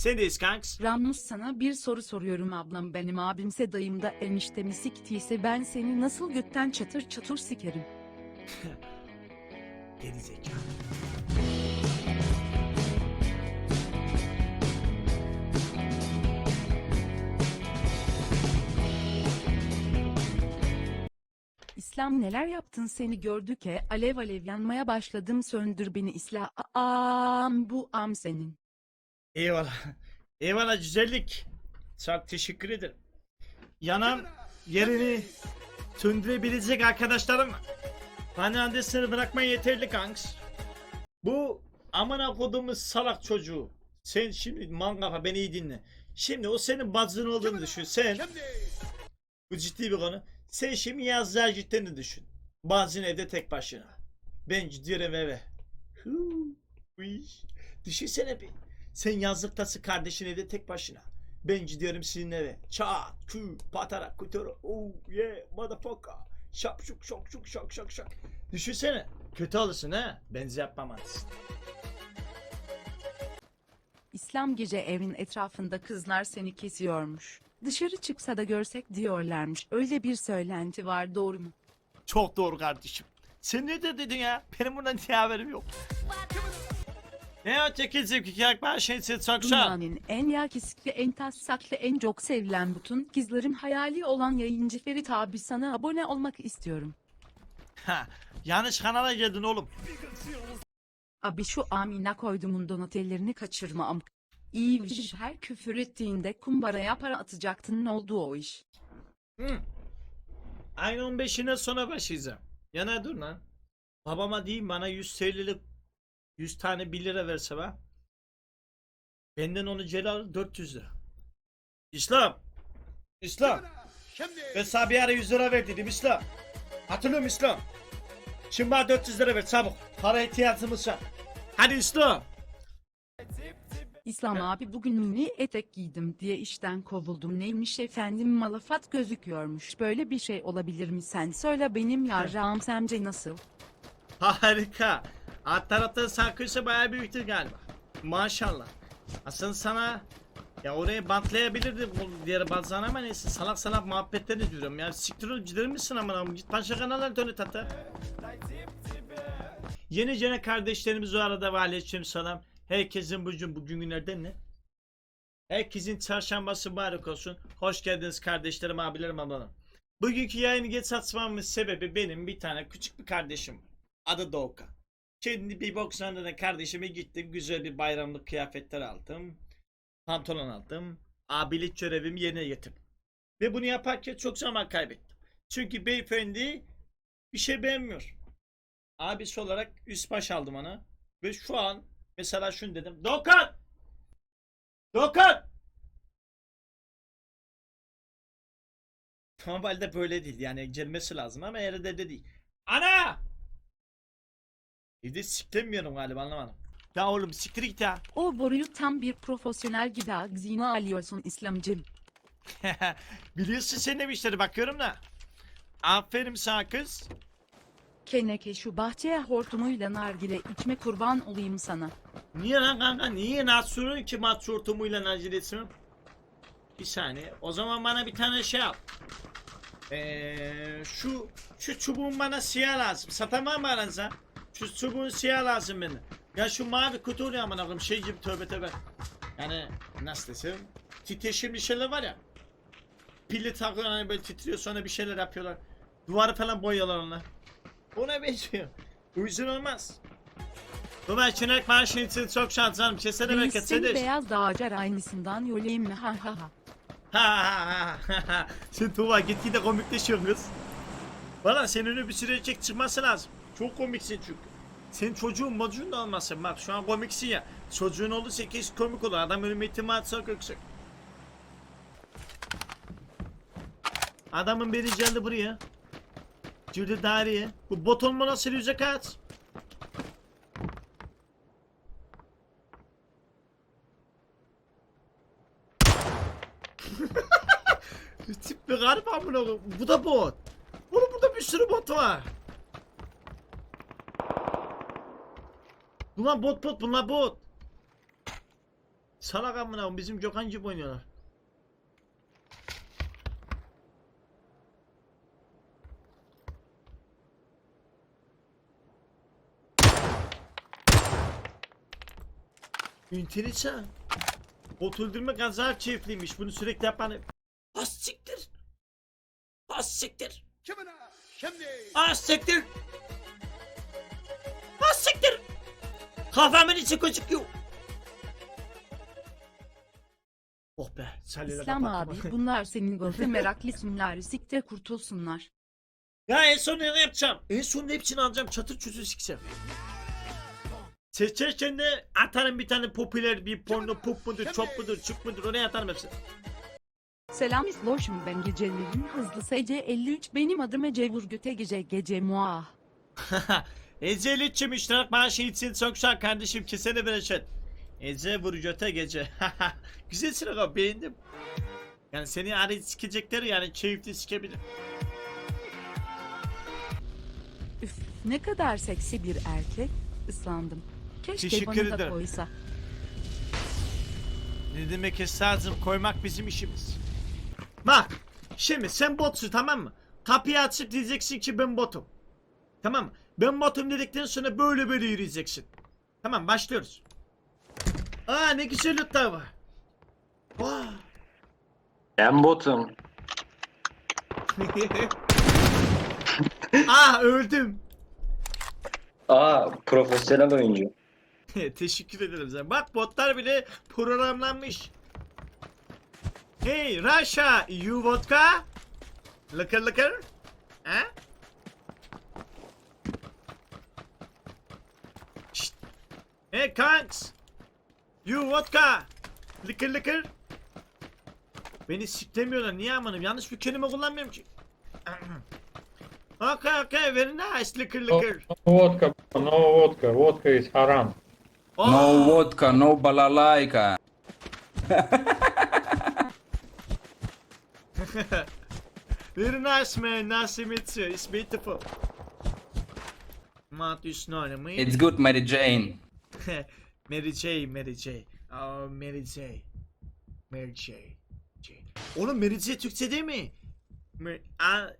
Sendeyiz kanks. Ramus sana bir soru soruyorum ablam benim abimse dayım da eniştemi siktiyse ben seni nasıl götten çatır çatır sikerim. Geri zekalı. İslam neler yaptın seni gördük e alev alev yanmaya başladım söndür beni İslam am bu am senin. Eyvallah. Eyvallah güzellik. Çok teşekkür ederim. Yanan yerini söndürebilecek arkadaşlarım bana adresini bırakmaya yeterli kanks. Bu amına koduğumuz salak çocuğu. Sen şimdi man kafa beni iyi dinle. Şimdi o senin bacın olduğunu düşün. Sen bu ciddi bir konu. Sen şimdi yazlığa gittiğini düşün. Bacın evde tek başına. Ben gidiyorum eve. Düşünsene bir. Sen yazlıktasın kardeşin evde tek başına. Ben gidiyorum sizin eve. Çat, kü, patara, kuturu. Oh yeah, motherfucker. Şak şuk şok şuk şak şak şak. Düşünsene. Kötü olursun ha. Benzi yapmamazsın. İslam gece evin etrafında kızlar seni kesiyormuş. Dışarı çıksa da görsek diyorlarmış. Öyle bir söylenti var doğru mu? Çok doğru kardeşim. Sen ne de dedin ya? Benim bundan niye haberim yok. Ne o çekilsin ki ben şey çok Dünyanın en yakışıklı, en taslaklı, en çok sevilen bütün kızların hayali olan yayıncı Ferit abi sana abone olmak istiyorum. Ha, yanlış kanala geldin oğlum. Abi şu amina koydumun donatellerini kaçırma am. İyi iş her küfür ettiğinde kumbaraya para atacaktın ne oldu o iş? Hı. Ayın 15'ine sonra başlayacağım. Yana dur lan. Babama diyeyim bana 100 TL'lik 100 tane 1 lira verse be. Benden onu celal 400 lira. İslam. İslam. Ben sana bir ara 100 lira ver dedim İslam. Hatırlıyorum İslam. Şimdi bana 400 lira ver çabuk. Para ihtiyacımız var. Hadi İslam. İslam abi bugün mini etek giydim diye işten kovuldum neymiş efendim malafat gözüküyormuş böyle bir şey olabilir mi sen söyle benim yarrağım sence nasıl? Harika. Alt tarafta sarkıysa bayağı büyüktür galiba. Maşallah. Aslında sana ya oraya bantlayabilirdim bu diğer bazılarına ama neyse salak salak muhabbetlerini diyorum ya. Siktir olup gider misin amına git başka kanallara dön hatta. Yeni cene kardeşlerimiz o arada ve aleyküm selam. Herkesin bugün bugün günlerden ne? Herkesin çarşambası mübarek olsun. Hoş geldiniz kardeşlerim, abilerim, ablalarım. Bugünkü yayını geç açmamın sebebi benim bir tane küçük bir kardeşim. Adı Doğukan. Kendi bir boksörden kardeşime gittim. Güzel bir bayramlık kıyafetler aldım. Pantolon aldım. Abilik görevimi yerine getirdim. Ve bunu yaparken çok zaman kaybettim. Çünkü beyefendi bir şey beğenmiyor. Abisi olarak üst baş aldım ona. Ve şu an mesela şunu dedim. Doğukan! Doğukan! Normalde böyle değil yani gelmesi lazım ama evde de değil. Ana! Evde siklemiyorum galiba anlamadım. Ya oğlum siktir git ya. O boruyu tam bir profesyonel gibi ağzına alıyorsun İslamcım. Biliyorsun sen de bir işleri bakıyorum da. Aferin sana kız. Keneke şu bahçeye hortumuyla nargile içme kurban olayım sana. Niye lan kanka? Niye Natsur'un ki matsurtumuyla nacilesin? Bir saniye. O zaman bana bir tane şey al. Ee, şu şu çubuğun bana siyah lazım. Satamam mı aranıza? Şu çubuğun siyah lazım bana. Ya şu mavi kutu oluyor amına koyayım şey gibi tövbe tövbe. Yani nasıl desem? Titreşimli şeyler var ya. Pili takıyorlar hani böyle titriyor sonra bir şeyler yapıyorlar. Duvarı falan boyuyorlar onlar. Ona benziyor. Bu yüzden olmaz. Bu maçın maaşın için çok şanslıyım. Kesene Reis bereket seni sedir. beyaz dağacar aynısından yolayım mı ha ha ha. Ha ha ha ha. Sen Tuğba gitgide komikleşiyorsun kız. Valla senin öyle bir süre çek çıkması lazım. Çok komiksin çünkü. Senin çocuğun mocuğun da olmasın. Bak şu an komiksin ya. Çocuğun olursa kesin komik olur. Adam ölüm ihtimali çok yüksek. Adamın biri geldi buraya. Girdi daireye. Bu bot olma nasıl yüze kaç? Tip bir garip amına. Bu da bot. Oğlum burada bir sürü bot var. Bunlar bot bot bunlar bot. Salak amına bizim Gökhan gibi oynuyorlar. İnteresan. Bot öldürme kaza keyifliymiş. Bunu sürekli yapan... Az siktir. Az siktir. Az siktir. Kafamın içi gözüküyor. Oh be. İslam kapattım. abi bunlar senin golfe meraklısınlar sikte kurtulsunlar. Ya en son ne yapacağım? En son hepsini alacağım. Çatır çutur sikeceğim. Seçerken de atarım bir tane popüler bir porno pop mudur, çop mudur, çık mudur oraya atarım hepsini. Selam İsloş'um ben gecelerin hızlı SC 53 benim adım Ece Vurgüte gece gece muah. Ece Lütçüm iştirak maaşı için güzel kardeşim kesene bereket. Ece Vurgöte gece. Güzel sıra beğendim. Yani seni arayıp sikecekleri yani keyifli sikebilir. Üf ne kadar seksi bir erkek ıslandım. Keşke Teşekkür bana da ederim. koysa. Ne demek esasım koymak bizim işimiz. Bak şimdi sen botsun tamam mı? Kapıyı açıp diyeceksin ki ben botum. Tamam mı? Ben botum dedikten sonra böyle böyle yürüyeceksin. Tamam başlıyoruz. Aa ne güzel lootlar var. Vay. Ben botum. ah öldüm. Aa profesyonel oyuncu. Teşekkür ederim sen. Bak botlar bile programlanmış. Hey Russia, you vodka? Lıkır lıkır? Ha? Hey kanks. You vodka. Lıkır lıkır. Beni siklemiyorlar. Niye amanım? Yanlış bir kelime kullanmıyorum ki. okay okay very nice lıkır lıkır. No vodka, no vodka. Vodka is haram. Oh. No vodka, no balalaika. Very nice man, nice to meet you. It's beautiful. Matthew Snowy, It's good, Mary Jane. Mary J, Mary J. Oh, Mary J. Mary J. J. Oğlum Mary J Türkçe değil mi? Mer- A-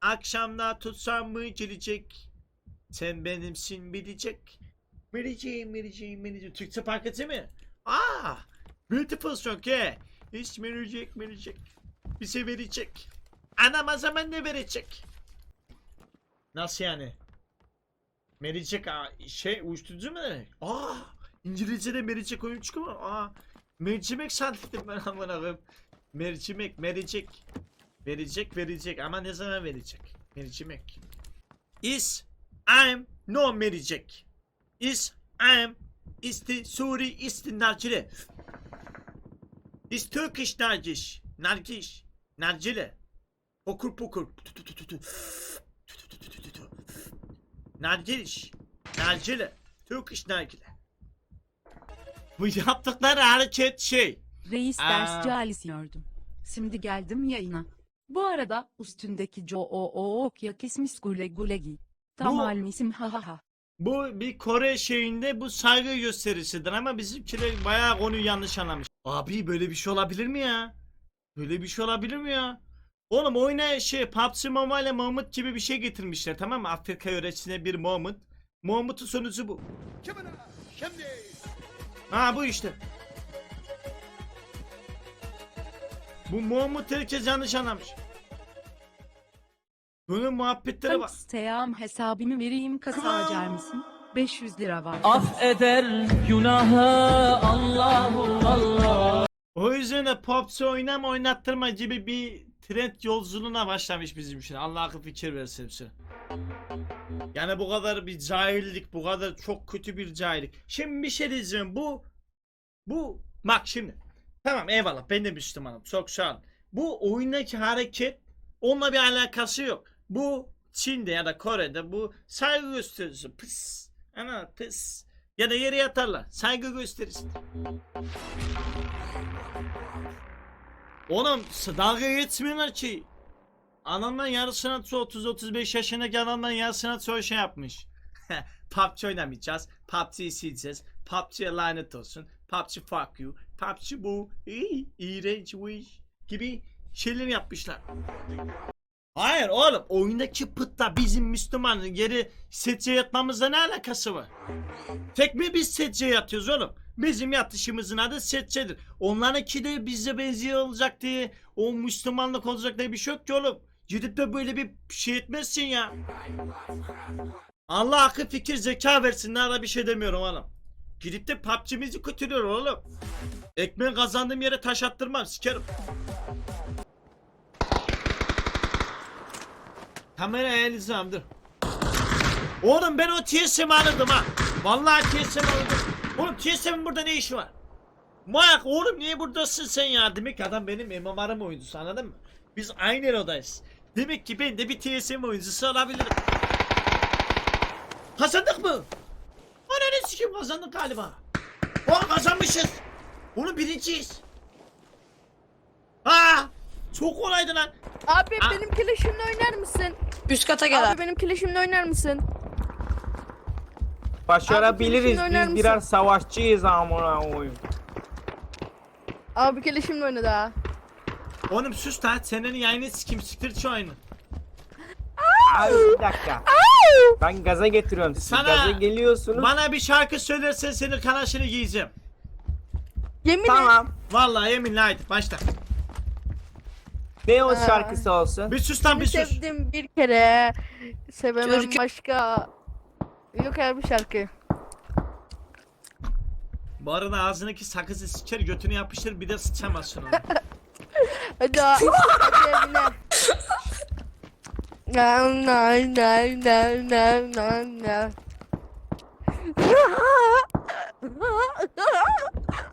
akşamda tutsam mı gelecek? Sen benimsin bilecek. Mary J, Mary J, Mary J. Türkçe paketi mi? Ah, beautiful yeah. Hiç Mary J. Bize verecek. Anam o zaman ne verecek? Nasıl yani? Mericek şey uyuşturucu mu? Aa İngilizce'de mericek oyun çıkıyor mu? Aa mercimek sandım ben amına koyayım. Mercimek, mericek. Verecek, verecek ama ne zaman verecek? Mercimek. Is I'm no mericek. Is I'm is the Suri is the nargile. Is Turkish nargiş. Nargiş. Nargile. Pokur pokur. Tu tu tu tu tu. Tu tu tu tu tu tu. Nargile. Nargile. Turkish nargile. Bu yaptıkları hareket şey. Reis ders calisiyordum. Şimdi geldim yayına. Bu arada üstündeki Jo O O Ok ya kismis gule gule gi. Tam Bu- almisim ha ha ha. Bu bir Kore şeyinde bu saygı gösterisidir ama bizimkiler bayağı konuyu yanlış anlamış. Abi böyle bir şey olabilir mi ya? Böyle bir şey olabilir mi ya? Oğlum oyuna şey PUBG Mobile Mahmut gibi bir şey getirmişler tamam mı? Afrika yöresine bir Mahmut. Mahmut'un sonucu bu. Ha bu işte. Bu Mahmut herkes yanlış anlamış. Bunun muhabbetleri var. Thanks Teyam hesabımı vereyim kasa açar mısın? 500 lira var. Affeder günahı Allahu Allah O yüzden de PUBG oynama oynattırma gibi bir trend yolculuğuna başlamış bizim için. Allah akıl fikir versin hepsine. Yani bu kadar bir cahillik, bu kadar çok kötü bir cahillik. Şimdi bir şey diyeceğim. Bu bu bak şimdi. Tamam eyvallah ben de Müslümanım. Çok sağ ol. Bu oyundaki hareket onunla bir alakası yok. Bu Çin'de ya da Kore'de bu saygı gösterisi. Pıs. Ana pıs. Ya da yere yatarlar. Saygı gösterisi. Oğlum dalga geçmiyorlar ki. Adamlar yarısına 30-35 yaşındaki adamlar yarısına çoğu şey yapmış. PUBG oynamayacağız. PUBG'yi sileceğiz. PUBG'ye lanet olsun. PUBG fuck you. PUBG bu. İğrenç bu iş. Gibi şeyler yapmışlar. Hayır oğlum oyundaki pıtla bizim Müslüman geri secde yatmamızla ne alakası var? Tek mi biz secde yatıyoruz oğlum? Bizim yatışımızın adı secdedir. Onlarınki de bize benziyor olacak diye o Müslümanlık olacak diye bir şey yok ki oğlum. Gidip de böyle bir şey etmezsin ya. Allah akıl fikir zeka versin daha bir şey demiyorum oğlum. Gidip de PUBG'mizi kötülüyor oğlum. Ekmeği kazandığım yere taş attırmam sikerim. Kamera elizam dur. Oğlum ben o TSM'i aradım ha. Vallahi TSM'i aradım. Oğlum TSM'in burada ne işi var? Mak oğlum niye buradasın sen ya? Demek ki adam benim MMR'ım oyuncusu anladın mı? Biz aynı odayız. Demek ki ben de bir TSM oyuncusu olabilirim. Kazandık mı? Ananı sikim kazandık galiba. Oğlum kazanmışız. Oğlum birinciyiz. Aa! Çok kolaydı lan. Abi Aa. benim kileşimle oynar mısın? Üst kata gel Abi benim kileşimle oynar mısın? Başarabiliriz. Abi, Biz birer savaşçıyız amına koyayım. Abi kileşimle oynadı ha. Oğlum sus lan senin yayını sikim siktir şu oyunu. Abi bir dakika. Ben gaza getiriyorum sizi. Sana- Gaza geliyorsunuz. Bana bir şarkı söylersen senin kanaşını giyeceğim. Yemin et. Tamam. Vallahi yeminle haydi başla. Ne o Aa. şarkısı olsun? Bir sus lan bir Seni sus. sevdim bir kere. Sevemem Türkü- başka. Yok abi şarkı. Bu arada ağzındaki sakızı siker götünü yapıştır bir de sıçamazsın onu. Hadi ha- hadi evine. Na na na na na na na.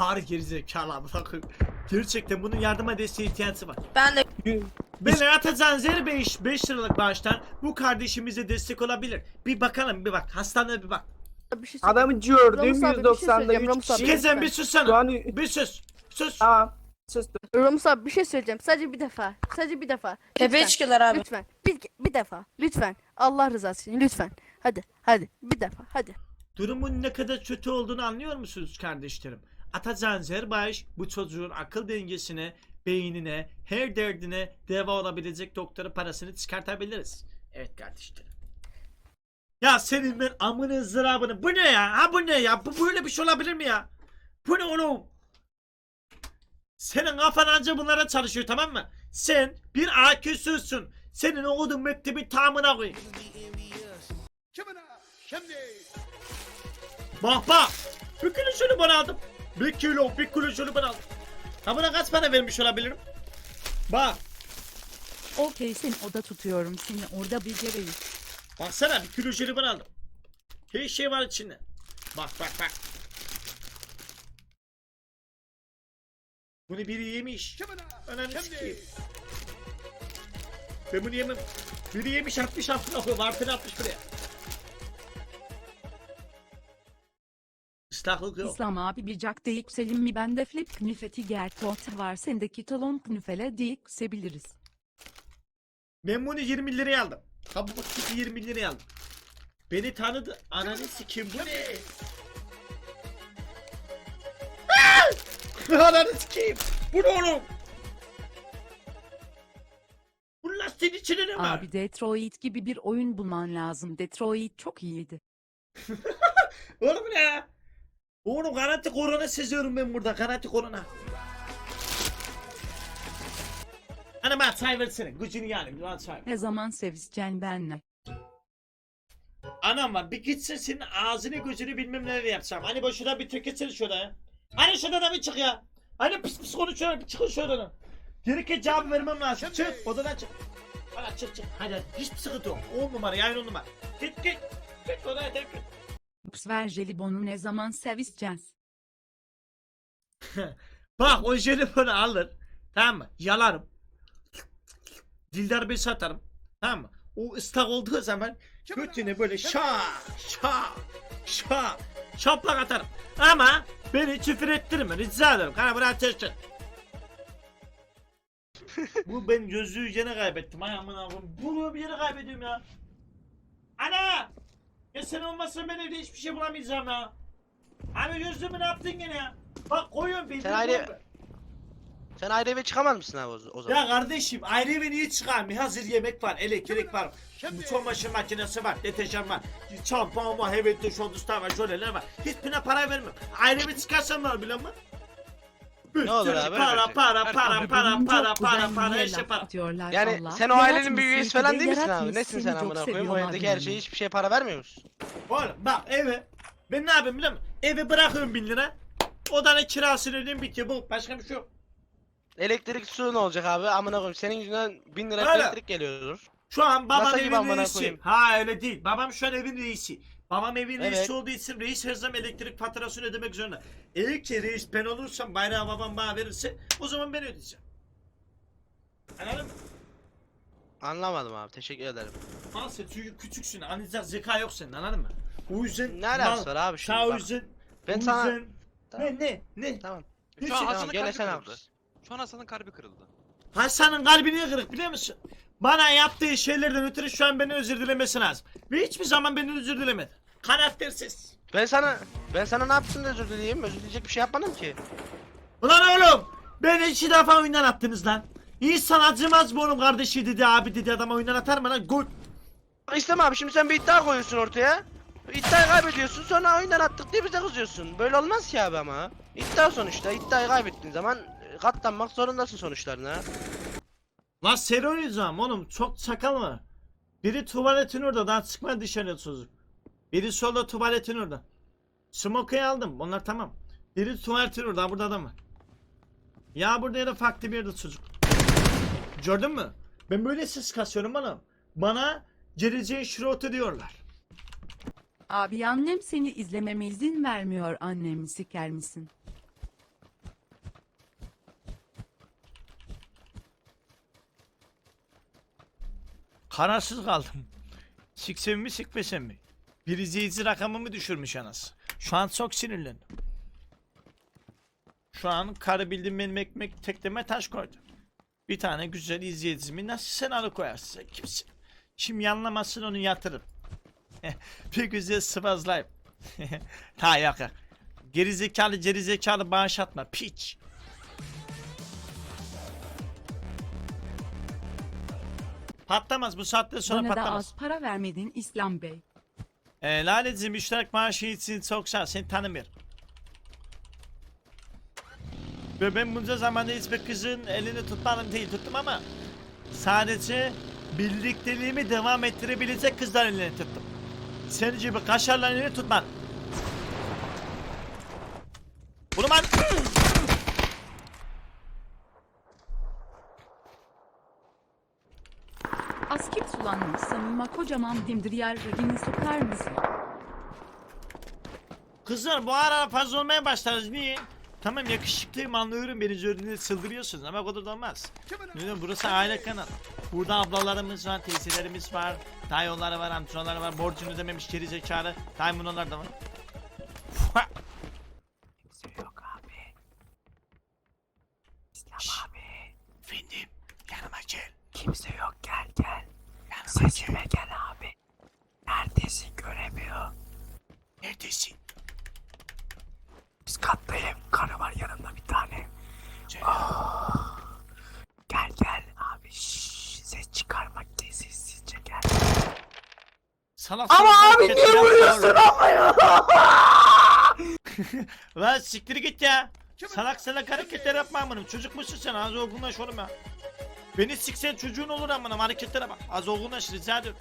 Harika gerizekalı abi bakın. Gerçekten bunun yardıma desteğe ihtiyacı var. Ben de Beni atacağın zeri 5 5 liralık bağıştan bu kardeşimize destek olabilir. Bir bakalım bir bak hastaneye bir bak. Bir şey. Adamı gördüm Ramus abi, bir şey 190'da söyleyeceğim, 3 Ramus abi. kişi. Gezen bir Şu sussana. an Bir sus. Sus. tamam. Sustum. Ramus abi bir şey söyleyeceğim. Sadece bir defa. Sadece bir defa. tepeye Lütfen. çıkıyorlar abi. Lütfen. Bir, bir defa. Lütfen. Allah rızası için lütfen. Hadi. Hadi. Bir defa. Hadi. Durumun ne kadar kötü olduğunu anlıyor musunuz kardeşlerim? Atacağın zer bağış bu çocuğun akıl dengesine, beynine, her derdine deva olabilecek doktora parasını çıkartabiliriz. Evet kardeşlerim. Ya senin ben amını zırabını bu ne ya? Ha bu ne ya? Bu böyle bir şey olabilir mi ya? Bu ne oğlum? Senin kafan anca bunlara çalışıyor tamam mı? Sen bir aküsüsün. Senin okudun mektebi tamına koyayım. Bak bak. Kilo şunu bana aldım. Bir kilo, bir kilo şunu bana aldım. Ha buna kaç para vermiş olabilirim? Bak. Okey seni oda tutuyorum seni orada bir gereği. Baksana bir kilo bana aldım. Her şey var içinde. Bak bak bak. Bunu biri yemiş. Ananı sikeyim. Ben bunu yemem. Biri yemiş atmış altına koyup artına atmış buraya. Yok. İslam abi bir jack de yükselim mi bende flip knüfeti gertot var sendeki talon knüfele de yüksebiliriz. Ben bunu 20 liraya aldım. Kabuk gibi 20 liraya aldım. Beni tanıdı. Ananı sikim bu ne? Ananı sikeyim. Bu ne oğlum? Bu lastiğin içinde ne var? Abi Detroit gibi bir oyun bulman lazım. Detroit çok iyiydi. Oğlum ne ya? Oğlum garanti korona seziyorum ben burada. Garanti korona. Ana bana çay versene. Gücünü yani. Çay. Ne zaman sevişeceksin benle? Anam var bir gitsin senin ağzını gözünü bilmem neler yapacağım. Hani boşuna bir töketsene şurada ya. Hani şurada da bir çık ya. Hani pis pis konuşuyor bir çıkın şuradan. Gerekli cevap vermem lazım. Çık odadan çık. Hadi çık çık. Hadi hadi. Hiçbir sıkıntı yok. 10 numara yayın 10 numara. Git git. Git odaya terk et. Ups ver jelibonu ne zaman sevişeceğiz? Bak o jelibonu alır. Tamam mı? Yalarım. Dildar besi atarım. Tamam mı? O ıslak olduğu zaman götüne böyle şa şa şa şaplak atarım. Ama beni küfür ettirme rica ederim. Kana bırak çeşit. Bu ben gözlüğü yine kaybettim. Ay aman. Bunu bir yere kaybediyorum ya. Ana! Ya sen olmazsan ben evde hiçbir şey bulamayacağım ya. Abi gözümü ne yaptın gene? Bak koyuyorum bildirim. Sen ayrı- Sen ayrı eve çıkamaz mısın abi o, zaman? Ya kardeşim ayrı eve niye çıkarım? Hazır yemek var, elektrik var, çamaşır makinesi var, deterjan var, şampuan var, evet duş oduslar var, jöleler var. Hiçbirine para vermem. Ayrı eve çıkarsam olur biliyor musun? Ne olur abi? Para para para para para para para laf yapar. atıyorlar Yani Allah. sen o ailenin bir üyesi falan de değil misin abi? Nesin sen amına koyayım? O evdeki her şeye hiçbir şeye para vermiyor musun? Oğlum bak eve ben ne yapayım biliyor musun? Eve bırakıyorum bin lira. Odanın kirasını ödeyeyim bitiyor bu. Başka bir şey yok. Elektrik su ne olacak abi? Amına koyayım senin yüzünden bin lira Öyle. elektrik geliyordur. Şu an babam gibi evin amına reisi. koyayım. Ha öyle değil. Babam şu an evin reisi. Babam evin Evet. reisi olduğu için reis her zaman elektrik faturasını ödemek zorunda. Eğer ki reis ben olursam bayrağı babam bana verirse o zaman ben ödeyeceğim. Anladın mı? Anlamadım abi teşekkür ederim. Al sen çünkü küçüksün. Anlayacak zeka yok senin anladın mı? O yüzden... Ne alakası var abi şimdi Sağ o bak. yüzden... Ben o sana... yüzden- Tamam. Ne ne ne? Tamam. Ne Şu an Hasan'ın kalbi kırıldı. Şu an Hasan'ın kalbi kırıldı. Hasan'ın kalbi niye kırık biliyor musun? Bana yaptığı şeylerden ötürü şu an beni özür dilemesi lazım. Ve hiçbir zaman beni özür dilemedi. Karaktersiz. Ben sana ben sana ne yaptım da özür dileyeyim? Özür dileyecek bir şey yapmadım ki. Ulan oğlum! Beni iki defa oyundan attınız lan. İnsan acımaz mı oğlum kardeşi dedi abi dedi adama oyundan atar mı lan? Bak İslam abi şimdi sen bir iddia koyuyorsun ortaya. İddiayı kaybediyorsun sonra oyundan attık diye bize kızıyorsun. Böyle olmaz ki abi ama. İddia sonuçta iddiayı kaybettiğin zaman e, katlanmak zorundasın sonuçlarına. Lan seri oynayacağım oğlum çok sakal var. Biri tuvaletin orada daha çıkma dışarıya çocuk. Biri solda tuvaletin orada. Smoke'yu aldım onlar tamam. Biri tuvaletin orada burada adam var. Ya burada ya da farklı bir yerde çocuk. Gördün mü? Ben böyle ses kasıyorum bana. Bana geleceğin şurotu diyorlar. Abi annem seni izlememe izin vermiyor annemi siker misin? Kararsız kaldım. Siksem mi sikmesem mi? Bir izleyici rakamımı düşürmüş anası. Şu an çok sinirlendim. Şu an karı bildim benim ekmek tekleme taş koydu. Bir tane güzel izleyicimi nasıl sen alıkoyarsın sen kimsin? Şimdi yanlamasın onu yatırıp. bir güzel sıvazlayıp. ha yok yok. Gerizekalı gerizekalı bağış atma piç. Patlamaz bu saatten sonra Bana da patlamaz. az para vermedin İslam Bey. E, Lale'cim müşterek maaşı için çok ol. Seni tanımıyorum. Ve ben bunca zamanda hiçbir kızın elini tutmadım değil tuttum ama sadece birlikteliğimi devam ettirebilecek kızlar elini tuttum. Senin gibi kaşarların elini tutmam. Bunu ben... Sulanmış samima kocaman dimdir yer ragini sokar mısın? Kızlar bu ara fazla olmaya başladınız. Niye? Tamam yakışıklıyım anlıyorum beni gördüğünde çıldırıyorsunuz ama o kadar da olmaz. Bilmiyorum, burası aile kanal. Burada ablalarımız var, teyzelerimiz var, dayıları var, amcaları var, borcunu ödememiş geri zekalı, dayımınolar da var. Fua! Kimse yok abi. İslam abi. Efendim, yanıma gel. Kimse yok, gel gel. Yanıma Sesime gel. abi. Neredesin göremiyor. Neredesin? Biz kattayım. Karı var yanımda bir tane. Gel gel abi. Şşş, ses çıkarmak değil sessizce gel. Salak Ama abi niye vuruyorsun ama ya? Lan siktir git ya. Salak salak hareketler yapma amınım. Çocuk musun sen? Az olgunlaş oğlum ya. Beni siksen çocuğun olur amınım. Hareketlere bak. Az olgunlaş rica ediyorum.